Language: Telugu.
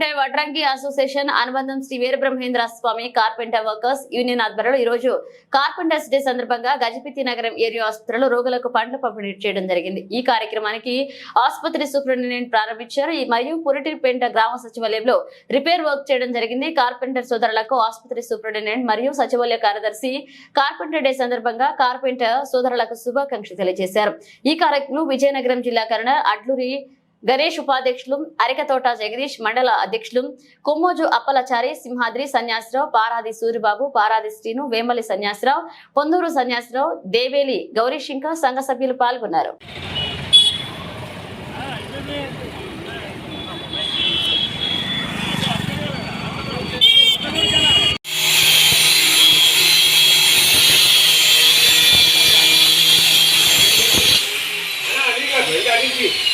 కార్పెంటర్ వడ్రంగి అసోసియేషన్ అనుబంధం Sri Veerabrahmendra Swamy carpenter workers union ఆధ్వర్యంలో ఈ రోజు కార్పెంటర్స్ డే సందర్భంగా గజపతి నగరం ఏరియా ఆసుపత్రిలో రోగులకు పండ్లు పంపిణీ చేయడం జరిగింది. ఈ కార్యక్రమానికి ఆసుపత్రి సూపరింటెండెంట్ ప్రారంభించారు. మరియు పురిటిపేంట గ్రామ సచివాలయంలో రిపేర్ వర్క్ చేయడం జరిగింది. కార్పెంటర్ సోదరులకు ఆసుపత్రి సూపరింటెండెంట్ మరియు సచివాలయ కార్యదర్శి కార్పెంటర్ డే సందర్భంగా కార్పెంటర్ సోదరులకు శుభాకాంక్షలు తెలియజేశారు. ఈ కార్యక్రమం విజయనగరం జిల్లా కరణ అడ్లూరి గణేష్ ఉపాధ్యక్షులు అరికతోట జగదీష్ మండల అధ్యక్షులు కొమ్మోజు అప్పలచారి సింహాద్రి సన్యాసరావు పారాది సూరిబాబు పారాది శ్రీను వేమలి సన్యాసరావు పొందూరు సన్యాసరావు దేవేలి గౌరీశంకర్ సంఘ సభ్యులు పాల్గొన్నారు Thank you.